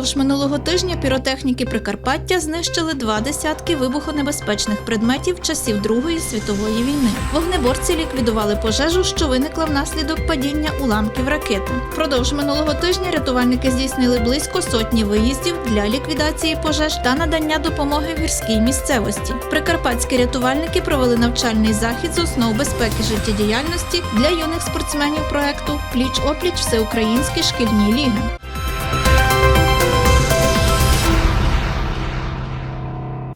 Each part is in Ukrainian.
Впродовж минулого тижня піротехніки Прикарпаття знищили два десятки вибухонебезпечних предметів часів Другої світової війни. Вогнеборці ліквідували пожежу, що виникла внаслідок падіння уламків ракети. Впродовж минулого тижня рятувальники здійснили близько сотні виїздів для ліквідації пожеж та надання допомоги в гірській місцевості. Прикарпатські рятувальники провели навчальний захід з основ безпеки життєдіяльності для юних спортсменів проекту Пліч опліч всеукраїнські шкільні ліги.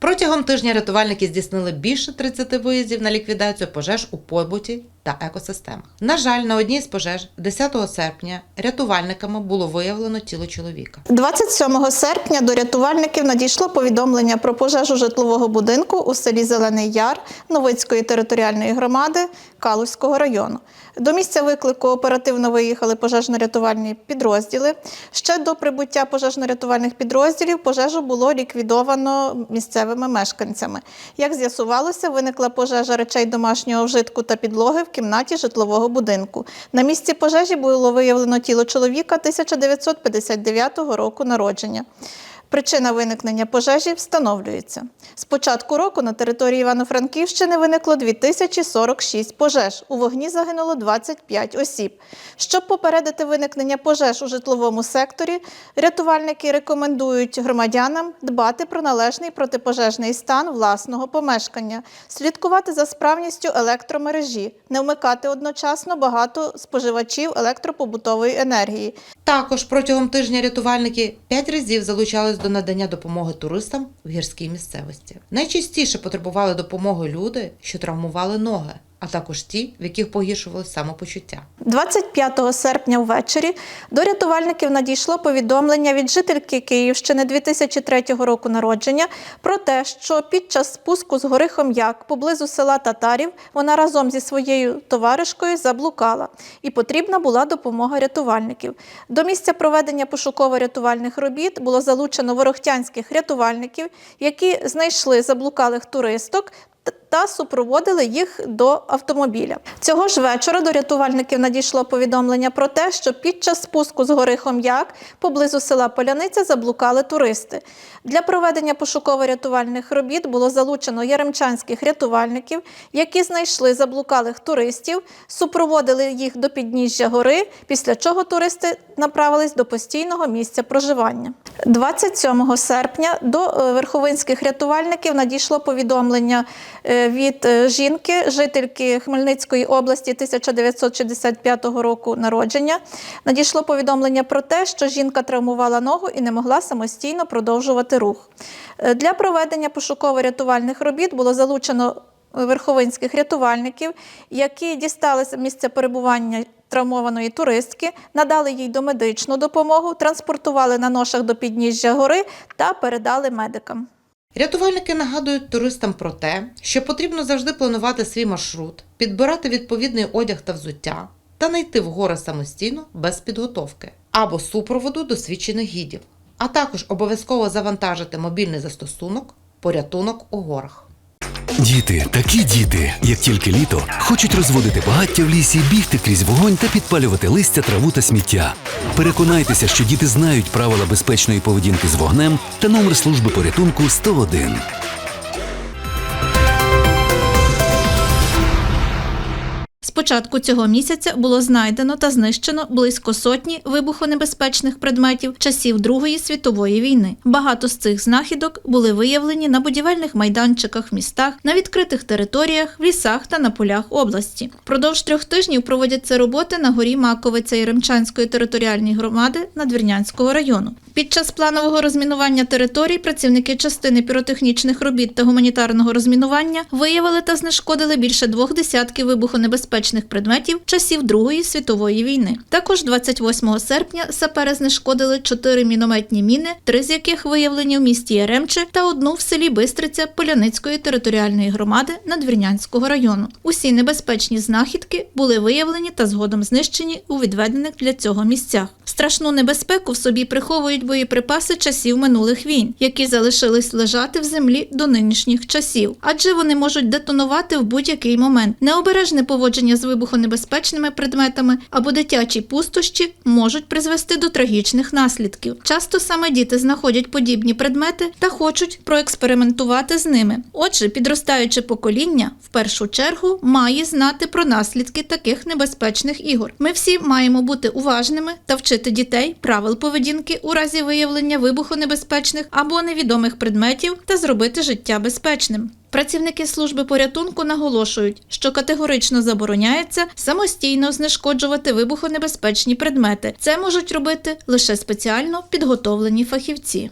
Протягом тижня рятувальники здійснили більше 30 виїздів на ліквідацію пожеж у побуті та екосистемах. На жаль, на одній з пожеж 10 серпня рятувальниками було виявлено тіло чоловіка. 27 серпня до рятувальників надійшло повідомлення про пожежу житлового будинку у селі Зелений Яр Новицької територіальної громади Калузького району. До місця виклику оперативно виїхали пожежно-рятувальні підрозділи. Ще до прибуття пожежно-рятувальних підрозділів пожежу було ліквідовано місцевими мешканцями. Як з'ясувалося, виникла пожежа речей домашнього вжитку та підлоги в кімнаті житлового будинку. На місці пожежі було виявлено тіло чоловіка 1959 року народження. Причина виникнення пожежі встановлюється. З початку року на території Івано-Франківщини виникло 2046 пожеж. У вогні загинуло 25 осіб. Щоб попередити виникнення пожеж у житловому секторі, рятувальники рекомендують громадянам дбати про належний протипожежний стан власного помешкання, слідкувати за справністю електромережі, не вмикати одночасно багато споживачів електропобутової енергії, Також протягом тижня рятувальники п'ять разів залучались до надання допомоги туристам в гірській місцевості. Найчастіше потребували допомоги люди, що травмували ноги, а також ті, в яких погіршувалось самопочуття. 25 серпня ввечері до рятувальників надійшло повідомлення від жительки Київщини 2003 року народження про те, що під час спуску з гори Хом'як поблизу села Татарів вона разом зі своєю товаришкою заблукала і потрібна була допомога рятувальників. До місця проведення пошуково-рятувальних робіт було залучено ворохтянських рятувальників, які знайшли заблукалих туристок та супроводили їх до автомобіля. Цього ж вечора до рятувальників надійшло повідомлення про те, що під час спуску з гори Хом'як поблизу села Поляниця заблукали туристи. Для проведення пошуково-рятувальних робіт було залучено яремчанських рятувальників, які знайшли заблукалих туристів, супроводили їх до підніжжя гори, після чого туристи направились до постійного місця проживання. 27 серпня до е, верховинських рятувальників надійшло повідомлення від е, жінки, жительки Хмельницької області 1965 року народження. Надійшло повідомлення про те, що жінка травмувала ногу і не могла самостійно продовжувати рух. Е, Для проведення пошуково-рятувальних робіт було залучено верховинських рятувальників, які дісталися місця перебування травмованої туристки, надали їй домедичну допомогу, транспортували на ношах до підніжжя гори та передали медикам. Рятувальники нагадують туристам про те, що потрібно завжди планувати свій маршрут, підбирати відповідний одяг та взуття та не йти в гори самостійно без підготовки або супроводу досвідчених гідів, а також обов'язково завантажити мобільний застосунок порятунок у горах. Діти, такі діти, як тільки літо, хочуть розводити багаття в лісі, бігти крізь вогонь та підпалювати листя, траву та сміття. Переконайтеся, що діти знають правила безпечної поведінки з вогнем та номер служби порятунку 101. Початку цього місяця було знайдено та знищено близько сотні вибухонебезпечних предметів часів Другої світової війни. Багато з цих знахідок були виявлені на будівельних майданчиках містах, на відкритих територіях, в лісах та на полях області. Продовж трьох тижнів проводяться роботи на горі Маковиця Єремчанської територіальної громади Надвірнянського району. Під час планового розмінування територій працівники частини піротехнічних робіт та гуманітарного розмінування виявили та знешкодили більше двох десятків вибухонебезпечних предметів часів Другої світової війни. Також 28 серпня сапери знешкодили чотири мінометні міни, три з яких виявлені в місті Яремче та одну в селі Бистриця Поляницької територіальної громади Надвірнянського району. Усі небезпечні знахідки були виявлені та згодом знищені у відведених для цього місцях. Страшну небезпеку в собі приховують боєприпаси часів минулих війн, які залишились лежати в землі до нинішніх часів, адже вони можуть детонувати в будь-який момент. Необережне поводження з вибухонебезпечними предметами або дитячі пустощі можуть призвести до трагічних наслідків. Часто саме діти знаходять подібні предмети та хочуть проекспериментувати з ними. Отже, підростаюче покоління в першу чергу має знати про наслідки таких небезпечних ігор. Ми всі маємо бути уважними та вчити дітей правил поведінки у разі виявлення вибухонебезпечних або невідомих предметів та зробити життя безпечним. Працівники служби порятунку наголошують, що категорично забороняється самостійно знешкоджувати вибухонебезпечні предмети. Це можуть робити лише спеціально підготовлені фахівці.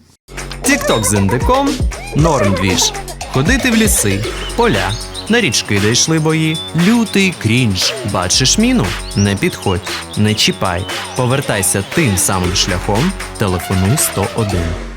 Тікток з індиком норм двіж. Ходити в ліси, поля, на річки, де йшли бої. Лютий крінж. Бачиш міну? Не підходь, не чіпай. Повертайся тим самим шляхом. Телефонуй 101.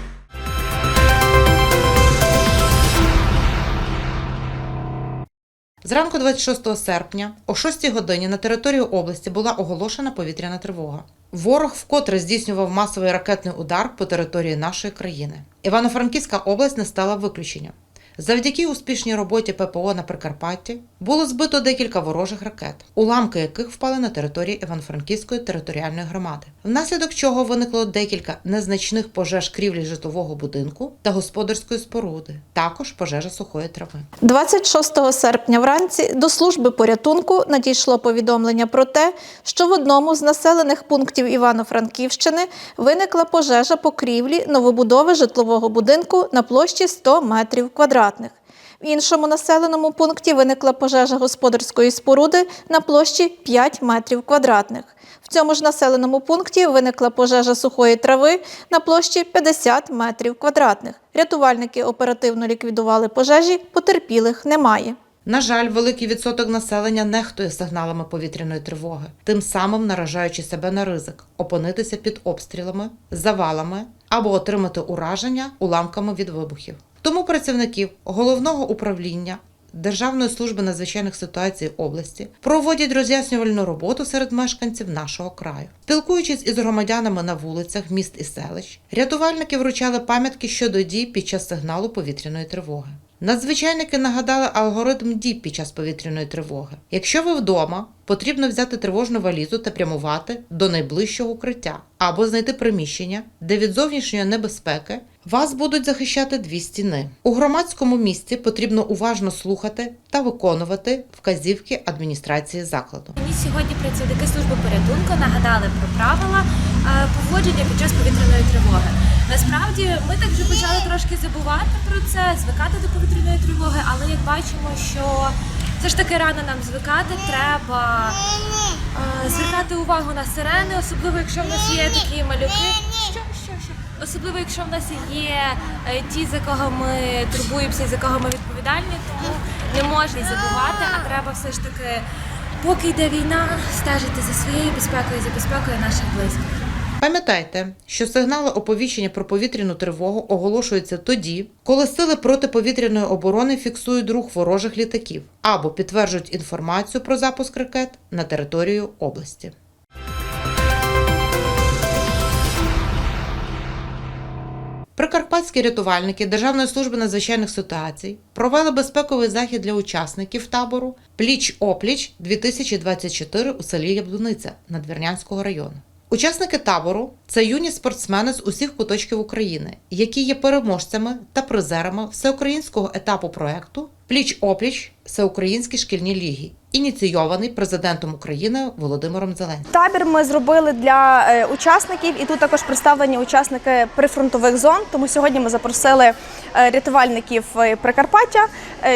Зранку 26 серпня о 6 годині на території області була оголошена повітряна тривога. Ворог вкотре здійснював масовий ракетний удар по території нашої країни. Івано-Франківська область не стала виключенням. Завдяки успішній роботі ППО на Прикарпатті було збито декілька ворожих ракет, уламки яких впали на території Івано-Франківської територіальної громади, внаслідок чого виникло декілька незначних пожеж крівлі житлового будинку та господарської споруди, також пожежа сухої трави. 26 серпня вранці до служби порятунку надійшло повідомлення про те, що в одному з населених пунктів Івано-Франківщини виникла пожежа покрівлі новобудови житлового будинку на площі 100 метрів квадратних. В іншому населеному пункті виникла пожежа господарської споруди на площі 5 метрів квадратних. В цьому ж населеному пункті виникла пожежа сухої трави на площі 50 метрів квадратних. Рятувальники оперативно ліквідували пожежі, потерпілих немає. На жаль, великий відсоток населення нехтує сигналами повітряної тривоги, тим самим наражаючи себе на ризик опинитися під обстрілами, завалами або отримати ураження уламками від вибухів. Тому працівників головного управління Державної служби надзвичайних ситуацій області проводять роз'яснювальну роботу серед мешканців нашого краю. Спілкуючись із громадянами на вулицях міст і селищ, рятувальники вручали пам'ятки щодо дій під час сигналу повітряної тривоги. Надзвичайники нагадали алгоритм дій під час повітряної тривоги. Якщо ви вдома, потрібно взяти тривожну валізу та прямувати до найближчого укриття або знайти приміщення, де від зовнішньої небезпеки вас будуть захищати дві стіни. У громадському місці потрібно уважно слухати та виконувати вказівки адміністрації закладу. Мені сьогодні працівники служби порятунку нагадали про правила е, поводження під час повітряної тривоги. Насправді ми так вже почали трошки забувати про це, звикати до повітряної тривоги, але як бачимо, що все ж таки рано нам звикати, треба е, звертати увагу на сирени, особливо якщо в нас є такі малюки. Що, що, що? Особливо, якщо в нас є е, ті, за кого ми турбуємося за кого ми відповідальні, тому не можна забувати, а треба все ж таки Поки йде війна, стежити за своєю безпекою за безпекою наших близьких. Пам'ятайте, що сигнали оповіщення про повітряну тривогу оголошуються тоді, коли сили протиповітряної оборони фіксують рух ворожих літаків або підтверджують інформацію про запуск ракет на територію області. Прикарпатські рятувальники Державної служби надзвичайних ситуацій провели безпековий захід для учасників табору Пліч опліч 2024 у селі Яблуниця Надвірнянського району. Учасники табору це юні спортсмени з усіх куточків України, які є переможцями та призерами всеукраїнського етапу проекту Пліч опліч Всеукраїнські шкільні ліги, ініційований президентом України Володимиром Зеленським. Табір ми зробили для е, учасників, і тут також представлені учасники прифронтових зон. Тому сьогодні ми запросили е, рятувальників е, Прикарпаття,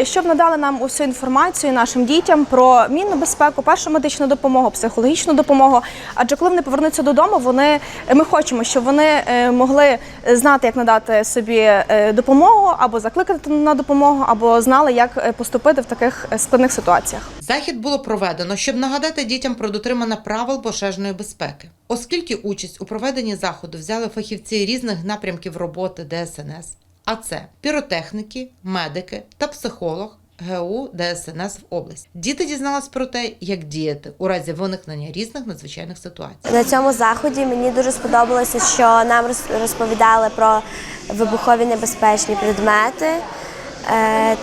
щоб надали нам усю інформацію нашим дітям про мінну безпеку, першу медичну допомогу, психологічну допомогу. Адже коли вони повернуться додому, вони ми хочемо, щоб вони могли знати, як надати собі допомогу або закликати на допомогу, або знали, як поступити в таких складних ситуаціях. Захід було проведено, щоб нагадати дітям про дотримання правил пожежної безпеки, оскільки участь у проведенні заходу взяли фахівці різних напрямків роботи ДСНС, а це піротехніки, медики та психолог. ГУ ДСНС в області. Діти дізнались про те, як діяти у разі виникнення різних надзвичайних ситуацій. На цьому заході мені дуже сподобалося, що нам роз- розповідали про вибухові небезпечні предмети,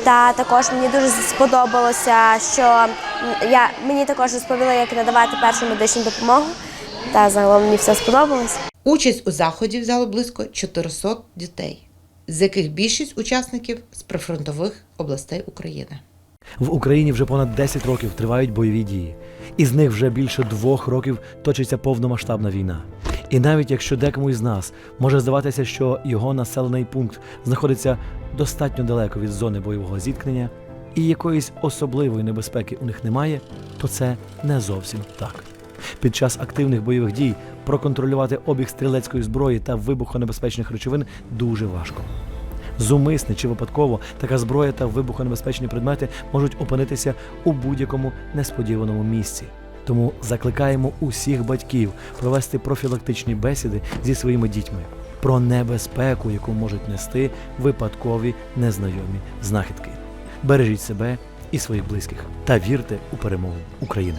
Та також мені дуже сподобалося, що я мені також розповіли, як надавати першу медичну допомогу. Та загалом мені все сподобалось. Участь у заході взяло близько 400 дітей, з яких більшість учасників з прифронтових областей України. В Україні вже понад 10 років тривають бойові дії, із них вже більше двох років точиться повномасштабна війна. І навіть якщо декому із нас може здаватися, що його населений пункт знаходиться достатньо далеко від зони бойового зіткнення, і якоїсь особливої небезпеки у них немає, то це не зовсім так. Під час активних бойових дій проконтролювати обіг стрілецької зброї та вибухонебезпечних речовин дуже важко. Зумисне чи випадково така зброя та вибухонебезпечні предмети можуть опинитися у будь-якому несподіваному місці. Тому закликаємо усіх батьків провести профілактичні бесіди зі своїми дітьми про небезпеку, яку можуть нести випадкові незнайомі знахідки. Бережіть себе і своїх близьких та вірте у перемогу України.